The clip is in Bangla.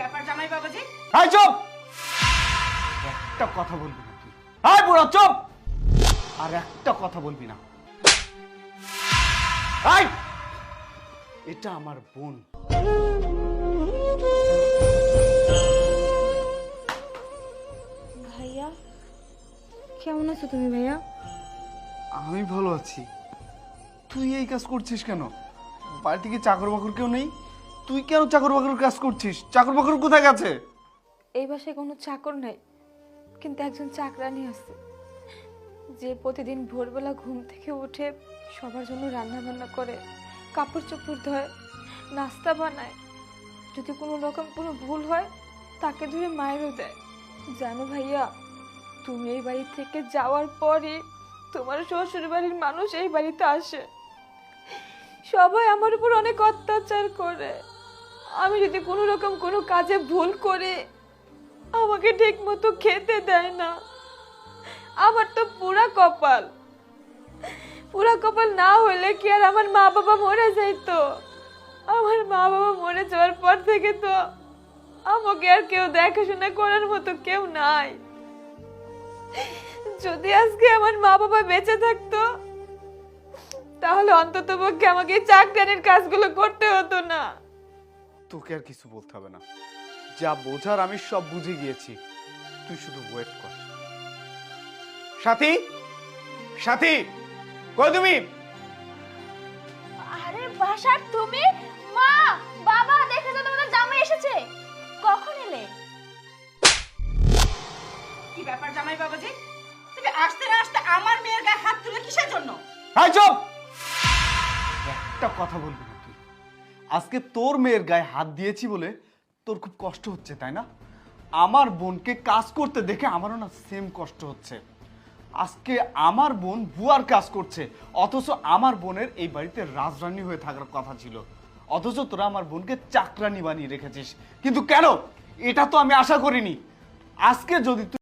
ব্যাপার জামাই বাবাজি হাই চুপ! একটা কথা বলবি না তুই। বুড়া চুপ! আর একটা কথা বলবি না। এটা আমার বোন। ভাইয়া কেমন আছো তুমি ভাইয়া? আমি ভালো আছি। তুই এই কাজ করছিস কেন? বাড়িতে কি চাকর বাকর কেউ নেই? তুই কেন চাকর বাকর কাজ করছিস? চাকর বাকর কোথায় গেছে? এই বাসায় কোনো চাকর নাই, কিন্তু একজন চাকরানি আছে। যে প্রতিদিন ভোরবেলা ঘুম থেকে উঠে সবার জন্য রান্না বান্না করে, কাপড় চোপড় ধোয়, নাস্তা বানায়। যদি কোনো রকম কোনো ভুল হয়, তাকে ধরে মায়েরও দেয়। জানো ভাইয়া, তুমি এই বাড়ি থেকে যাওয়ার পরই তোমার শ্বশুর বাড়ির মানুষ এই বাড়িতে আসে। সবাই আমার উপর অনেক অত্যাচার করে। আমি যদি কোনো রকম কোনো কাজে ভুল করি আমাকে ঠিক মতো খেতে দেয় না, আমার তো পুরা কপাল। পুরা কপাল না হলে কি আর আমার মা বাবা মরে যাইতো? আমার মা বাবা মরে যাওয়ার পর থেকে তো আমাকে আর কেউ দেখাশোনা করার মতো কেউ নাই। যদি আজকে আমার মা বাবা বেঁচে থাকতো, তাহলে অন্তত পক্ষে আমাকে চাকরানির কাজগুলো করতে হতো না। তোকে আর কিছু বলতে হবে না। যা বোঝার আমি সব বুঝে গিয়েছি। তুই শুধু ওয়েট কর। সাথী! সাথী! কই তুমি? আরে বাসার তুমি? মা! বাবা দেখে তো তোমাদের জামাই এসেছে। কখন এলে? কি ব্যাপার জামাই বাবাজি? তুমি আসতে না আসতে আমার মেয়ের গায়ে হাত তুলে কিসের জন্য? হাই চুপ! একটা কথা বলবি না। আজকে তোর মেয়ের গায়ে হাত দিয়েছি বলে তোর খুব কষ্ট হচ্ছে, তাই না? আমার বোনকে কাজ করতে দেখে আমারও না সেম কষ্ট হচ্ছে। আজকে আমার বোন বুয়ার কাজ করছে, অথচ আমার বোনের এই বাড়িতে রাজরানী হয়ে থাকার কথা ছিল। অথচ তোরা আমার বোনকে চাকরানি বানিয়ে রেখেছিস। কিন্তু কেন? এটা তো আমি আশা করিনি। আজকে যদি তুই